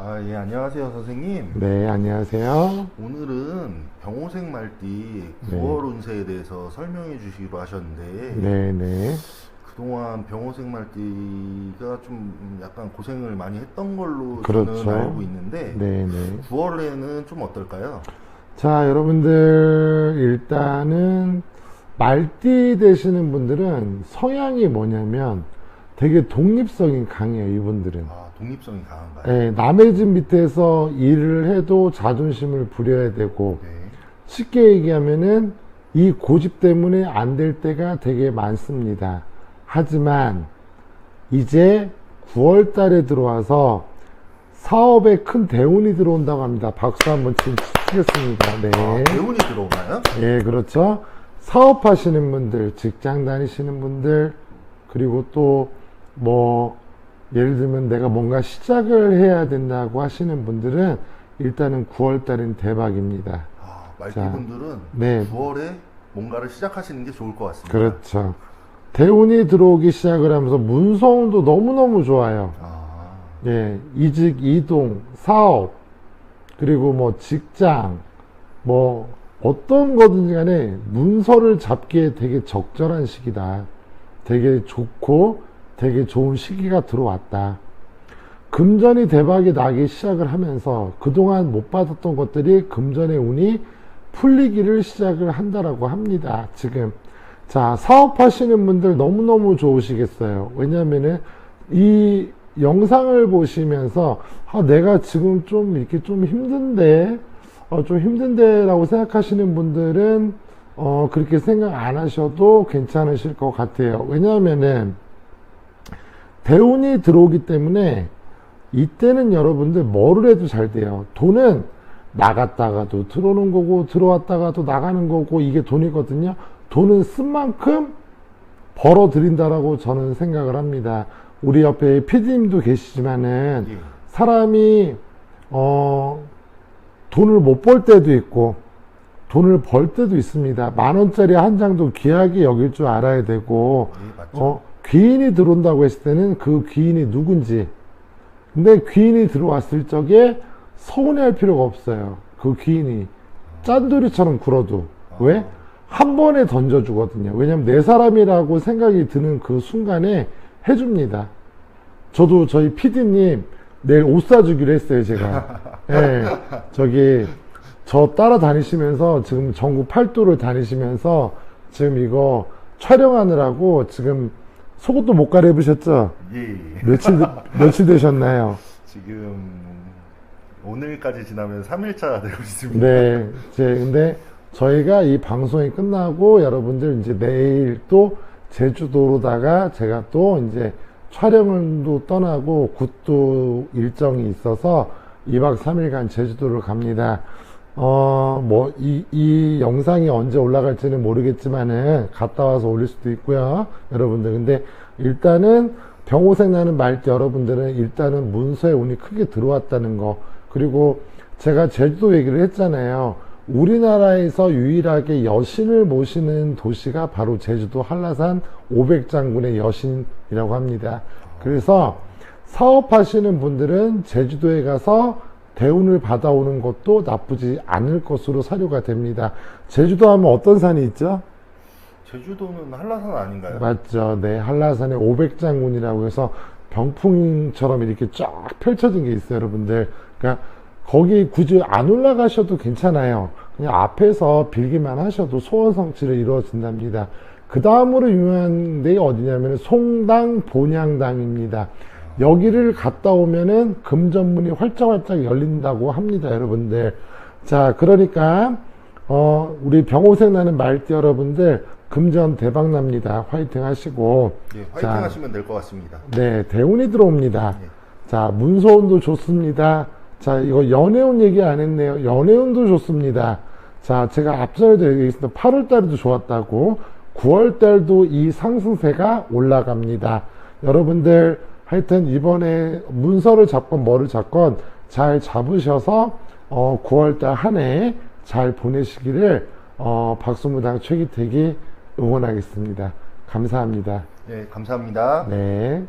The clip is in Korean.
아, 예, 안녕하세요, 선생님. 네, 안녕하세요. 오늘은 병호생 말띠 네. 9월 운세에 대해서 설명해 주시기로 하셨는데, 네, 네. 그동안 병호생 말띠가 좀 약간 고생을 많이 했던 걸로 그렇죠. 저는 알고 있는데, 네, 네. 9월에는 좀 어떨까요? 자, 여러분들, 일단은, 말띠 되시는 분들은 성향이 뭐냐면 되게 독립성이 강해요, 이분들은. 아, 독립성이 강한가요? 예, 남의 집 밑에서 일을 해도 자존심을 부려야 되고, 네. 쉽게 얘기하면은 이 고집 때문에 안 될 때가 되게 많습니다. 하지만 이제 9월 달에 들어와서 사업에 큰 대운이 들어온다고 합니다. 박수 한번 치- 치겠습니다. 네. 아, 배운이 들어오나요? 예, 그렇죠. 사업하시는 분들, 직장 다니시는 분들, 그리고 또 뭐 예를 들면 내가 뭔가 시작을 해야 된다고 하시는 분들은 일단은 9월 달은 대박입니다. 아, 말띠분들은 네. 9월에 뭔가를 시작하시는 게 좋을 것 같습니다. 그렇죠. 대운이 들어오기 시작을 하면서 문서운도 너무너무 좋아요. 아, 예, 이직, 이동, 사업, 그리고 뭐 직장, 뭐 어떤 거든지 간에 문서를 잡기에 되게 적절한 시기다. 되게 좋고 되게 좋은 시기가 들어왔다. 금전이 대박이 나기 시작을 하면서 그동안 못 받았던 것들이 금전의 운이 풀리기를 시작을 한다라고 합니다. 지금. 자, 사업하시는 분들 너무너무 좋으시겠어요. 왜냐면은 이 영상을 보시면서 아, 내가 지금 좀 이렇게 좀 힘든데, 어, 좀 힘든데 라고 생각하시는 분들은 어, 그렇게 생각 안 하셔도 괜찮으실 것 같아요. 왜냐하면은 대운이 들어오기 때문에 이때는 여러분들 뭐를 해도 잘 돼요. 돈은 나갔다가도 들어오는 거고 들어왔다가도 나가는 거고 이게 돈이거든요. 돈은 쓴 만큼 벌어 들인다라고 저는 생각을 합니다. 우리 옆에 PD님도 계시지만은 예. 사람이 어 돈을 못 벌 때도 있고 돈을 벌 때도 있습니다. 만 원짜리 한 장도 귀하게 여길 줄 알아야 되고 예. 어 귀인이 들어온다고 했을 때는 그 귀인이 누군지 근데 귀인이 들어왔을 적에 서운해할 필요가 없어요. 그 귀인이 짠돌이처럼 굴어도 왜? 한 번에 던져주거든요. 왜냐면 내 사람이라고 생각이 드는 그 순간에 해줍니다. 저도 저희 PD님 내일 옷 사주기로 했어요, 제가. 예, 저기, 저 따라다니시면서 지금 전국 팔도를 다니시면서 지금 이거 촬영하느라고 지금 속옷도 못 갈아입으셨죠? 예, 예. 며칠, 며칠 되셨나요? 지금 오늘까지 지나면 3일차 되고 있습니다. 네, 이제 근데 저희가 이 방송이 끝나고 여러분들 이제 내일 또 제주도로다가 제가 또 이제 촬영도 떠나고 굿도 일정이 있어서 2박 3일간 제주도를 갑니다. 어, 뭐, 이, 이 영상이 언제 올라갈지는 모르겠지만은 갔다 와서 올릴 수도 있고요. 여러분들. 근데 일단은 병호생 나는 말때 여러분들은 일단은 문서에 운이 크게 들어왔다는 거. 그리고 제가 제주도 얘기를 했잖아요. 우리나라에서 유일하게 여신을 모시는 도시가 바로 제주도 한라산 500장군의 여신이라고 합니다. 그래서 사업하시는 분들은 제주도에 가서 대운을 받아오는 것도 나쁘지 않을 것으로 사료가 됩니다. 제주도 하면 어떤 산이 있죠? 제주도는 한라산 아닌가요? 맞죠. 네. 한라산의 500장군이라고 해서 병풍처럼 이렇게 쫙 펼쳐진 게 있어요, 여러분들. 그러니까 거기 굳이 안 올라가셔도 괜찮아요. 그냥 앞에서 빌기만 하셔도 소원 성취를 이루어진답니다. 그 다음으로 유명한 데가 어디냐면 송당 본향당입니다. 여기를 갔다 오면은 금전문이 활짝활짝 열린다고 합니다, 여러분들. 자, 그러니까 어, 우리 병호생 나는 말띠 여러분들 금전 대박 납니다. 화이팅 하시고. 예, 화이팅 자. 하시면 될 것 같습니다. 네, 대운이 들어옵니다. 예. 자, 문서운도 좋습니다. 자, 이거 연애운 얘기 안 했네요. 연애운도 좋습니다. 자, 제가 앞전에도 얘기했습니다. 8월 달에도 좋았다고. 9월 달도 이 상승세가 올라갑니다. 여러분들, 하여튼 이번에 문서를 잡건 뭐를 잡건 잘 잡으셔서, 어, 9월 달 한 해 잘 보내시기를, 어, 박수무당 최기택이 응원하겠습니다. 감사합니다. 예, 감사합니다. 네.